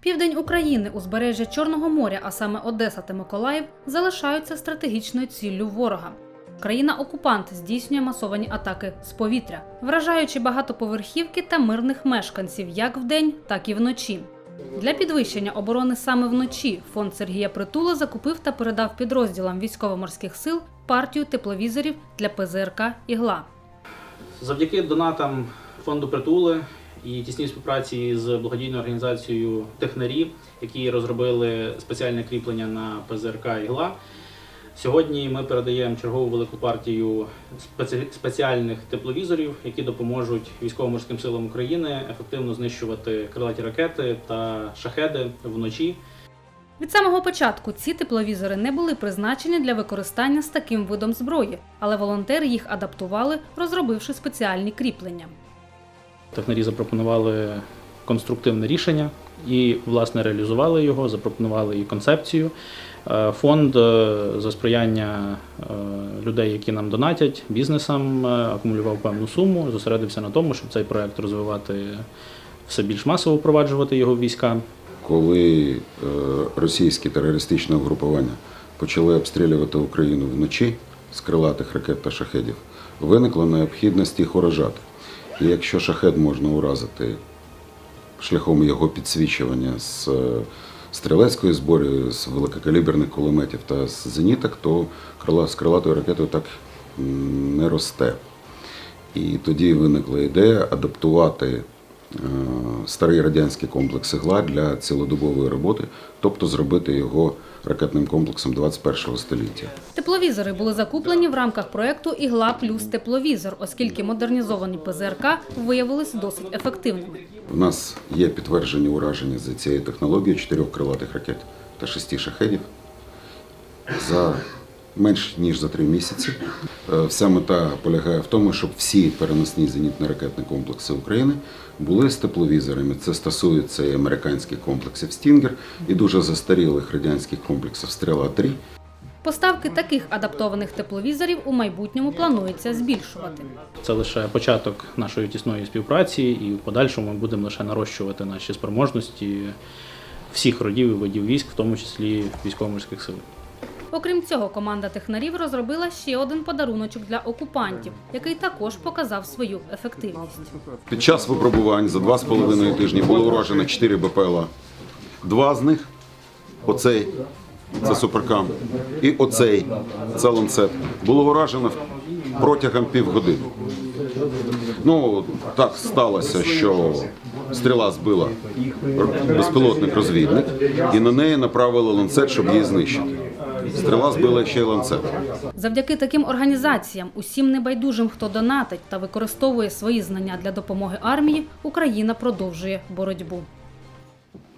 Південь України, узбережжя Чорного моря, а саме Одеса та Миколаїв, залишаються стратегічною ціллю ворога. Країна-окупант здійснює масовані атаки з повітря, вражаючи багатоповерхівки та мирних мешканців як вдень, так і вночі. Для підвищення оборони саме вночі фонд Сергія Притула закупив та передав підрозділам військово-морських сил партію тепловізорів для ПЗРК «Ігла». Завдяки донатам фонду притули і тісній співпраці з благодійною організацією Технарі, які розробили спеціальне кріплення на ПЗРК «Ігла», Сьогодні ми передаємо чергову велику партію спеці- спеціальних тепловізорів, які допоможуть військово-морським силам України ефективно знищувати крилаті ракети та шахеди вночі. Від самого початку ці тепловізори не були призначені для використання з таким видом зброї, але волонтери їх адаптували, розробивши спеціальні кріплення. Технарі запропонували конструктивне рішення і, власне, реалізували його, запропонували і концепцію. Е, Фонд е, за сприяння е, людей, які нам донатять, бізнесам, акумулював певну суму, зосередився на тому, щоб цей проект розвивати все більш масово впроваджувати його в війська. Коли російські терористичні угрупування почали обстрілювати Україну вночі з крилатих ракет та шахедів, виникла необхідність їх уражати. Якщо шахет можна уразити шляхом його підсвічування з е, стрілецької зборі, з великокаліберних кулеметів та з зеніток, то крила з крилатою ракетою так не росте. І тоді виникла ідея адаптувати старий радянський комплекс ігла для цілодобової роботи, тобто зробити його ракетним комплексом 21 століття. Тепловізори були закуплені в рамках проекту Ігла плюс тепловізор, оскільки модернізовані ПЗРК виявились досить ефективними. У нас є підтверджені ураження за цією технологією чотирьох крилатих ракет та шести шахедів за менш ніж за три місяці. Е, Вся мета полягає в тому, щоб всі переносні зенітно-ракетні комплекси України були з тепловізорами. Це стосується і американських комплексів Стінгер, і дуже застарілих радянських комплексів Стріла 3 Поставки таких адаптованих тепловізорів у майбутньому планується збільшувати. Це лише початок нашої тісної співпраці, і в подальшому ми будемо лише нарощувати наші спроможності всіх родів і видів військ, в тому числі військово-морських сил. Окрім цього, команда технарів розробила ще один подаруночок для окупантів, який також показав свою ефективність. Під час випробувань за два з половиною тижні було уражено 4 БПЛА. Два з них оцей це суперкам, і оцей це ланцет. Було уражено протягом півгодини. Ну, так сталося, що стріла збила безпілотник розвідник, і на неї направили ланцет, щоб її знищити. Стріла збила ще ланцет. Завдяки таким організаціям, усім небайдужим, хто донатить та використовує свої знання для допомоги армії, Україна продовжує боротьбу.